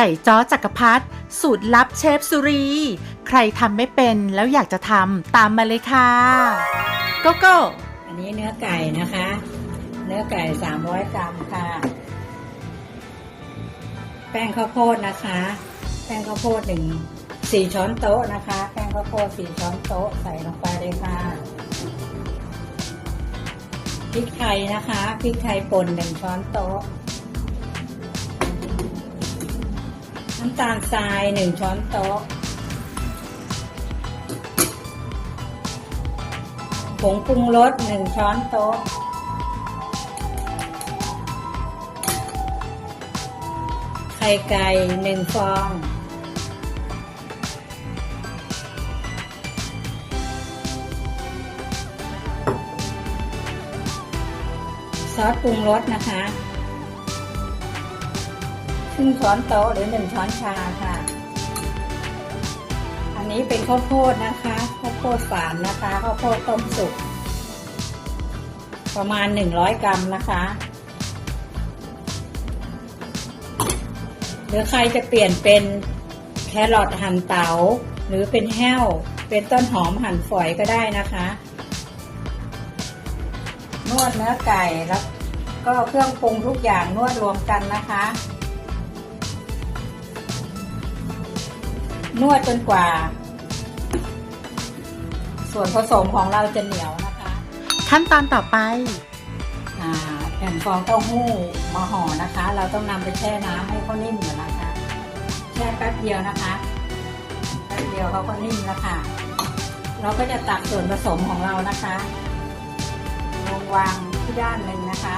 ไก่จ้อจักรพรรดิสูตรลับเชฟสุรี ใครทำไม่เป็นแล้วอยากจะทำตามมาเลยค่ะโกโก้อันนี้เนื้อไก่นะคะ เนื้อไก่ 300 กรัมค่ะ แป้งข้าวโพดนะคะ แป้งข้าวโพดหนึ่งสี่ช้อนโต๊ะนะคะ แป้งข้าวโพดสี่ช้อนโต๊ะใส่ลงไปเลยค่ะพริกไทยนะคะพริกไทยป่นหนึ่งช้อนโต๊ะ น้ำตาลทรายหนึ่งช้อนโต๊ะ ผงปรุงรสหนึ่งช้อนโต๊ะ ไข่ไก่หนึ่งฟอง ซอสปรุงรสนะคะ ครึ่งช้อนโต๊ะหรือหนึ่งช้อนชาค่ะ อันนี้เป็นข้าวโพดนะคะ ข้าวโพดฝานนะคะข้าวโพดต้มสุก ประมาณหนึ่งร้อยกรัมนะคะหรือใครจะเปลี่ยนเป็นแครอทหั่นเตาหรือเป็นแห้ว เป็นต้นหอมหั่นฝอยก็ได้นะคะ นวดเนื้อไก่แล้วก็เครื่องปรุงทุกอย่างนวดรวมกันนะคะ นวดจนกว่า ส่วนผสมของเราจะเหนียวนะคะ ขั้นตอนต่อไปอ่าแผ่นฟองเต้าหู้มาห่อนะคะ เราต้องนำไปแช่น้ำให้เขานิ่มก่อนนะคะ แช่แป๊บเดียวนะคะแป๊บเดียวเขาก็นิ่มแล้วค่ะ เราก็จะตักส่วนผสมของเรานะคะลงวางที่ด้านหนึ่งนะคะ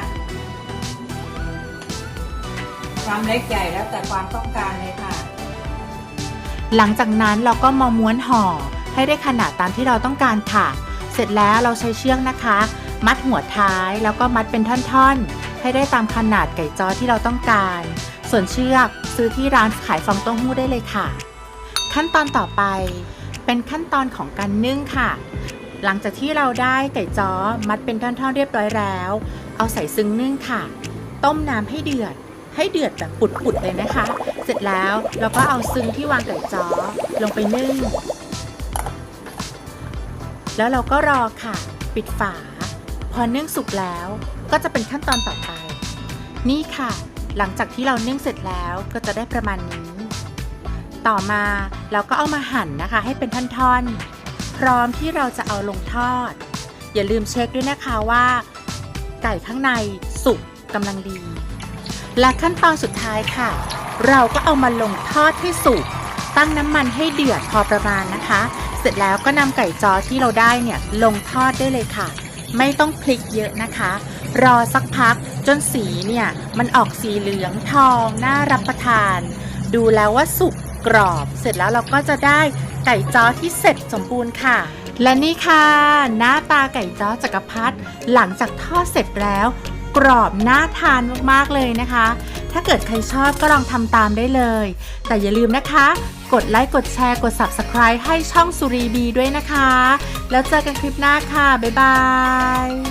ความเล็กใหญ่แล้วแต่ความต้องการเลยค่ะ หลังจากนั้นเราก็มาม้วนห่อให้ได้ขนาดตามที่เราต้องการค่ะ เสร็จแล้วเราใช้เชือกนะคะ มัดหัวท้ายแล้วก็มัดเป็นท่อนๆ ให้ได้ตามขนาดไก่จ้อที่เราต้องการ ส่วนเชือกซื้อที่ร้านขายฟองเต้าหู้ได้เลยค่ะ ขั้นตอนต่อไปเป็นขั้นตอนของการนึ่งค่ะ หลังจากที่เราได้ไก่จ้อมัดเป็นท่อนๆเรียบร้อยแล้ว เอาใส่ซึ้งนึ่งค่ะ ต้มน้ำให้เดือด ให้เดือดแบบปุดๆเลยนะคะ เสร็จแล้วเราก็เอาซึ้งที่วางไก่จ้อลงไปนึ่ง แล้วเราก็รอค่ะ ปิดฝา พอนึ่งสุกแล้วก็จะเป็นขั้นตอนต่อไป นี่ค่ะ หลังจากที่เรานึ่งเสร็จแล้วก็จะได้ประมาณนี้ ต่อมาเราก็เอามาหั่นนะคะ ให้เป็นท่อนๆ พร้อมที่เราจะเอาลงทอด อย่าลืมเช็คด้วยนะคะว่า ไก่ข้างในสุกกำลังดี และขั้นตอนสุดท้ายค่ะ เราก็เอามาลงทอดให้สุก ตั้งน้ำมันให้เดือดพอประมาณนะคะ เสร็จแล้วก็นำไก่จอที่เราได้เนี่ยลงทอดได้เลยค่ะ ไม่ต้องพลิกเยอะนะคะ รอสักพักจนสีเนี่ยมันออกสีเหลืองทอง น่ารับประทาน ดูแล้วว่าสุกกรอบ เสร็จแล้วเราก็จะได้ไก่จอที่เสร็จสมบูรณ์ค่ะและนี่ค่ะ หน้าตาไก่จ้อจักรพรรดิหลังจากทอดเสร็จแล้ว กรอบน่าทานมากๆเลยนะคะ ถ้าเกิดใครชอบก็ลองทำตามได้เลย แต่อย่าลืมนะคะ กดไลค์ กดแชร์ กด Subscribe ให้ช่องสุรีบีด้วยนะคะ แล้วเจอกันคลิปหน้าค่ะ บ๊ายบาย